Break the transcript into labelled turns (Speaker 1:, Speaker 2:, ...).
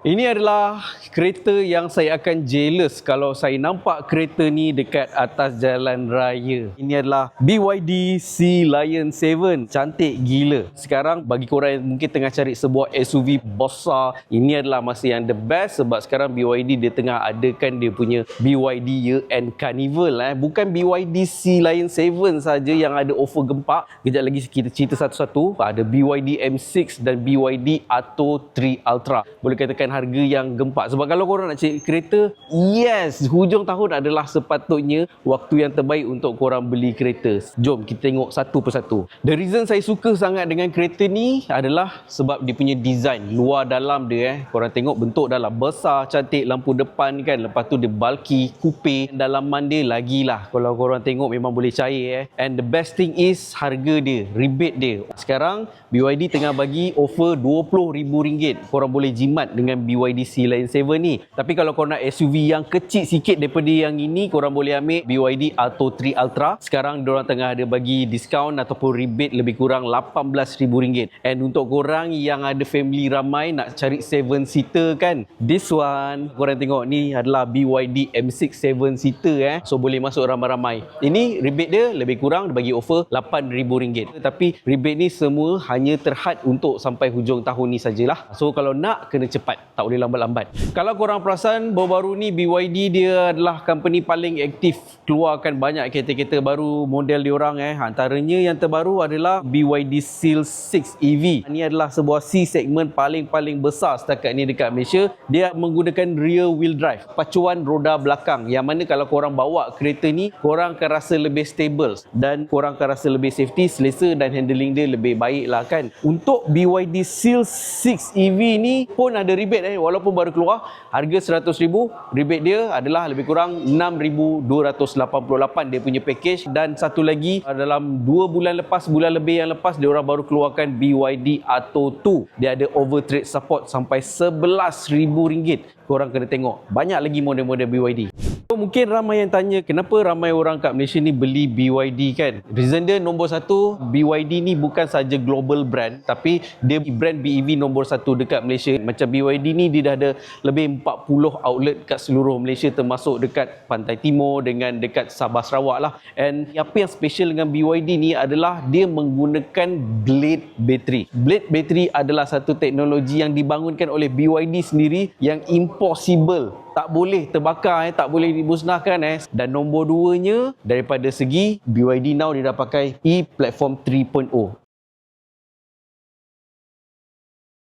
Speaker 1: Ini adalah kereta yang saya akan jealous kalau saya nampak kereta ni dekat atas jalan raya. Ini adalah BYD Sea Lion 7. Cantik gila. Sekarang bagi korang yang mungkin tengah cari sebuah SUV besar, ini adalah masa yang the best sebab sekarang BYD dia tengah adakan dia punya BYD Year End Carnival eh. Bukan BYD Sea Lion 7 saja yang ada offer gempak. Kejap lagi kita cerita satu-satu. Ada BYD M6 dan BYD Atto 3 Ultra. Boleh katakan harga yang gempak. Sebab kalau korang nak cari kereta, yes, hujung tahun adalah sepatutnya waktu yang terbaik untuk korang beli kereta. Jom kita tengok satu persatu. The reason saya suka sangat dengan kereta ni adalah sebab dia punya design. Luar dalam dia eh. Korang tengok bentuk dalam besar, cantik, lampu depan kan. Lepas tu dia bulky, coupe. Dalaman dia lagilah. Kalau korang tengok memang boleh cair eh. And the best thing is harga dia, rebate dia. Sekarang BYD tengah bagi offer RM20,000. Korang boleh jimat dengan BYD Sea Lion 7 ni. Tapi kalau korang nak SUV yang kecil sikit daripada yang ini, korang boleh ambil BYD Atto 3 Ultra. Sekarang diorang tengah ada bagi diskaun ataupun rebate lebih kurang RM18,000. And untuk korang yang ada family ramai nak cari 7 seater kan, this one korang tengok ni adalah BYD M6 7 seater eh. So boleh masuk ramai-ramai. Ini rebate dia lebih kurang dia bagi offer RM8,000. Tapi rebate ni semua hanya terhad untuk sampai hujung tahun ni sajalah. So kalau nak kena cepat, tak boleh lambat-lambat. Kalau korang perasan baru-baru ni BYD dia adalah company paling aktif keluarkan banyak kereta-kereta baru model diorang eh. Antaranya yang terbaru adalah BYD Seal 6 EV. Ini adalah sebuah C segmen paling-paling besar setakat ni dekat Malaysia. Dia menggunakan rear wheel drive, pacuan roda belakang yang mana kalau korang bawa kereta ni, korang akan rasa lebih stable dan korang akan rasa lebih safety, selesa dan handling dia lebih baik lah kan. Untuk BYD Seal 6 EV ni pun ada rebate eh walaupun baru keluar harga RM100,000 rebate dia adalah lebih kurang RM6,288 dia punya package. Dan satu lagi dalam 2 bulan lepas bulan lebih yang lepas dia orang baru keluarkan BYD Atto 2 dia ada overtrade support sampai RM11,000 korang kena tengok. Banyak lagi model-model BYD So, mungkin ramai yang tanya kenapa ramai orang kat Malaysia ni beli BYD kan? Reason dia nombor satu BYD ni bukan saja global brand tapi dia brand BEV nombor satu dekat Malaysia. Macam BYD ni dia dah ada lebih 40 outlet kat seluruh Malaysia termasuk dekat Pantai Timur dengan dekat Sabah Sarawak lah. And apa yang special dengan BYD ni adalah dia menggunakan blade battery blade battery adalah satu teknologi yang dibangunkan oleh BYD sendiri yang impossible tak boleh terbakar eh, tak boleh dimusnahkan eh. Dan nombor duanya daripada segi BYD now dia dah pakai e-platform 3.0.